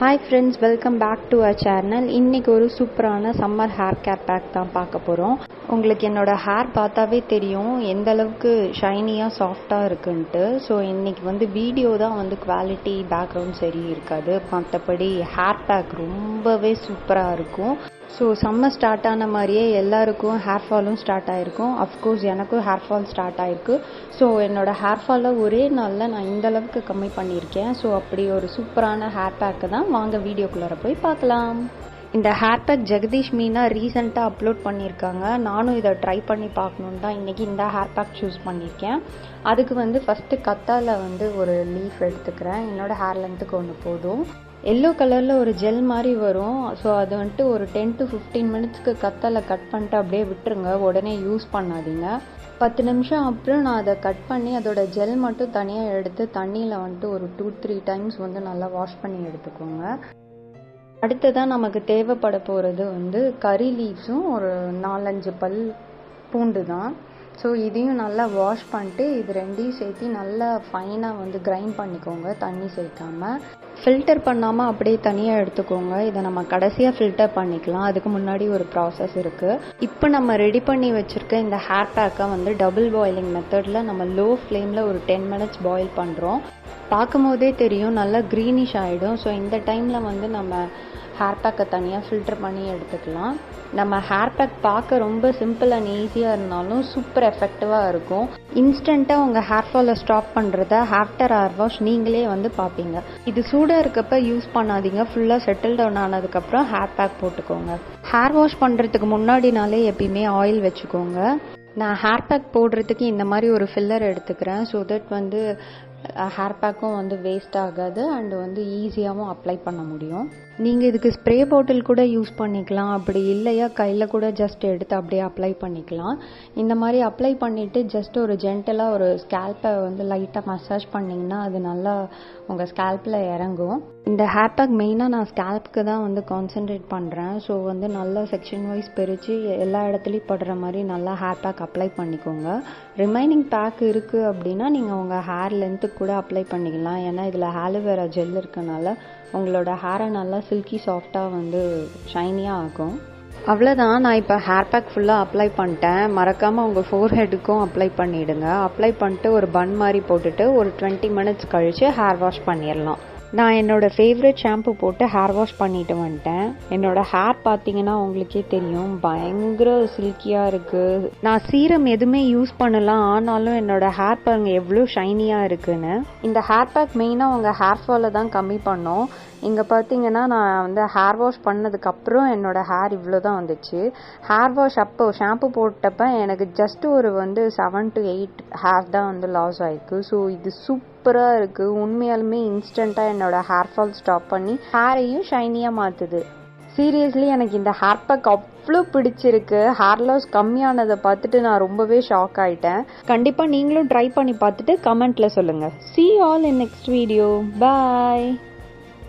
Hi friends welcome back to a channel இன்றைக்கி ஒரு சூப்பரான சம்மர் ஹேர் கேர் பேக் தான் பார்க்க போகிறோம் உங்களுக்கு என்னோடய ஹேர் பார்த்தாவே தெரியும் எந்த அளவுக்கு ஷைனியாக சாஃப்டாக இருக்குன்ட்டு. ஸோ இன்றைக்கி வந்து வீடியோ தான் வந்து குவாலிட்டி பேக்ரவுண்ட் சரி இருக்காது. மற்றபடி ஹேர் பேக் ரொம்பவே சூப்பராக இருக்கும். ஸோ சம்மர் ஸ்டார்ட் ஆன மாதிரியே எல்லாருக்கும் ஹேர் ஃபாலும் ஸ்டார்ட் ஆகிருக்கும் அஃப்கோர்ஸ் எனக்கும் ஹேர் ஃபால் ஸ்டார்ட் ஆகிருக்கு ஸோ என்னோடய ஹேர் ஃபாலை ஒரே நாளில் நான் இந்த அளவுக்கு கம்மி பண்ணியிருக்கேன். ஸோ அப்படி ஒரு சூப்பரான ஹேர் பேக்கு தான். வாங்க வீடியோக்குள்ளார போய் பார்க்கலாம். இந்த ஹேர் பேக் ஜெகதீஷ் மீனா ரீசெண்டாக அப்லோட் பண்ணியிருக்காங்க. நானும் இதை ட்ரை பண்ணி பார்க்கணுன்னு தான் இன்றைக்கி இந்த ஹேர் பேக் சூஸ் பண்ணியிருக்கேன். அதுக்கு வந்து ஃபஸ்ட்டு கத்தால வந்து ஒரு லீஃப் எடுத்துக்கிறேன். என்னோட ஹேர் லென்த்துக்கு ஒன்று போதும். எல்லோ கலரில் ஒரு ஜெல் மாதிரி வரும். ஸோ அது வந்துட்டு ஒரு டென் டு ஃபிஃப்டீன் மினிட்ஸ்க்கு கத்தால கட் பண்ணிட்டு அப்படியே விட்டுருங்க. உடனே யூஸ் பண்ணாதீங்க. பத்து நிமிஷம் அப்புறம் நான் அதை கட் பண்ணி அதோட ஜெல் மட்டும் தனியாக எடுத்து தண்ணியில் வந்துட்டு ஒரு டூ த்ரீ டைம்ஸ் வந்து நல்லா வாஷ் பண்ணி எடுத்துக்கோங்க. அடுத்ததாக நமக்கு தேவைப்பட போகிறது வந்து கறி லீவ்ஸும் ஒரு நாலஞ்சு பல் பூண்டு தான் ஸோ இதையும் நல்லா வாஷ் பண்ணிட்டு இது ரெண்டையும் சேர்த்து நல்லா ஃபைனாக வந்து கிரைண்ட் பண்ணிக்கோங்க தண்ணி சேர்க்காம. ஃபில்டர் பண்ணாமல் அப்படியே தனியாக எடுத்துக்கோங்க. இதை நம்ம கடைசியாக ஃபில்டர் பண்ணிக்கலாம். அதுக்கு முன்னாடி ஒரு ப்ராசஸ் இருக்குது இப்போ நம்ம ரெடி பண்ணி வச்சுருக்க இந்த ஹேர் பேக்கை வந்து டபுள் பாயிலிங் மெத்தடில் நம்ம லோ ஃப்ளேமில் ஒரு டென் மினிட்ஸ் பாயில் பண்ணுறோம் பார்க்கும் போதே தெரியும் நல்லா க்ரீனிஷ் ஆகிடும் ஸோ இந்த டைமில் வந்து நம்ம ஹேர் பேக்கை தனியாக ஃபில்டர் பண்ணி எடுத்துக்கலாம். நம்ம ஹேர் பேக் பார்க்க ரொம்ப சிம்பிள் அண்ட் ஈஸியாக இருந்தாலும் சூப்பர் எஃபெக்டிவாக இருக்கும். இன்ஸ்டண்ட்டாக உங்கள் ஹேர் ஃபாலை ஸ்டாப் பண்ணுறத ஆஃப்டர் ஹேர் வாஷ் நீங்களே வந்து பார்ப்பீங்க. இது சூடாக இருக்கப்ப யூஸ் பண்ணாதீங்க. ஃபுல்லாக செட்டில் டவுன் ஆனதுக்கப்புறம் ஹேர் பேக் போட்டுக்கோங்க. ஹேர் வாஷ் பண்ணுறதுக்கு முன்னாடினாலே எப்பயுமே ஆயில் வச்சுக்கோங்க. நான் ஹேர் பேக் போடுறதுக்கு இந்த மாதிரி ஒரு ஃபில்லர் எடுத்துக்கிறேன். ஸோ தட் வந்து ஹேர் பேக்கும் வந்து வேஸ்ட் ஆகாது அண்டு வந்து ஈஸியாகவும் அப்ளை பண்ண முடியும். நீங்கள் இதுக்கு ஸ்ப்ரே பாட்டில் கூட யூஸ் பண்ணிக்கலாம். அப்படி இல்லையா கையில் கூட ஜஸ்ட் எடுத்து அப்படியே அப்ளை பண்ணிக்கலாம். இந்த மாதிரி அப்ளை பண்ணிவிட்டு ஜஸ்ட் ஒரு ஜென்டலாக ஒரு ஸ்கேல்ப்பை வந்து லைட்டாக மசாஜ் பண்ணிங்கன்னா அது நல்லா உங்கள் ஸ்கேல்ப்பில் இறங்கும். இந்த ஹேர் பேக் மெயினாக நான் ஸ்கேல்ப்க்கு தான் வந்து கான்சென்ட்ரேட் பண்ணுறேன் ஸோ வந்து நல்லா செக்ஷன் வைஸ் பிரித்து எல்லா இடத்துலையும் படுற மாதிரி நல்லா ஹேர் பேக் அப்ளை பண்ணிக்கோங்க. ரிமைனிங் பேக் இருக்குது அப்படின்னா நீங்கள் உங்கள் ஹேர் லென்த்துக்கு கூட அப்ளை பண்ணிக்கலாம். ஏன்னா இதில் ஆலோவேரா ஜெல் இருக்கனால உங்களோட ஹேரை நல்லா சில்கி சாஃப்டாக வந்து ஷைனியாக ஆகும். அவ்வளோதான் நான் இப்போ ஹேர் பேக் ஃபுல்லாக அப்ளை பண்ணிட்டேன். மறக்காமல் உங்கள் ஃபோர் ஹெட்டுக்கும் அப்ளை பண்ணிவிடுங்க அப்ளை பண்ணிட்டு ஒரு பன் மாதிரி போட்டுட்டு ஒரு டுவெண்ட்டி மினிட்ஸ் கழித்து ஹேர் வாஷ் பண்ணிடலாம். நான் என்னோடய ஃபேவரட் ஷாம்பு போட்டு ஹேர் வாஷ் பண்ணிட்டு வந்துட்டேன். என்னோடய ஹேர் பார்த்தீங்கன்னா உங்களுக்கே தெரியும். பயங்கர சில்கியாக இருக்குது நான் சீரம் எதுவுமே யூஸ் பண்ணலாம் ஆனாலும் என்னோடய ஹேர் பாருங்க எவ்வளோ ஷைனியாக இருக்குன்னு. இந்த ஹேர் பேக் மெயினாக உங்கள் ஹேர் ஃபாலை தான் கம்மி பண்ணோம். இங்கே பார்த்தீங்கன்னா நான் வந்து ஹேர் வாஷ் பண்ணதுக்கப்புறம் என்னோடய ஹேர் இவ்வளோ தான் வந்துச்சு. ஹேர் வாஷ் அப்போ ஷாம்பு போட்டப்போ எனக்கு ஜஸ்ட் ஒரு வந்து செவன் டு எயிட் ஹேர் தான் வந்து லாஸ் ஆயிருக்கு. ஸோ இது சூப்பராக இருக்குது உண்மையாலுமே இன்ஸ்டண்ட்டாக என்னோடய ஹேர் ஃபால் ஸ்டாப் பண்ணி ஹேரையும் ஷைனியாக மாற்றுது சீரியஸ்லி எனக்கு இந்த ஹேர் பேக் அவ்வளோ பிடிச்சிருக்கு. ஹேர் லாஸ் கம்மியானதை பார்த்துட்டு நான் ரொம்பவே ஷாக் ஆகிட்டேன் கண்டிப்பாக நீங்களும் ட்ரை பண்ணி பார்த்துட்டு கமெண்ட்டில் சொல்லுங்கள் see all in next video bye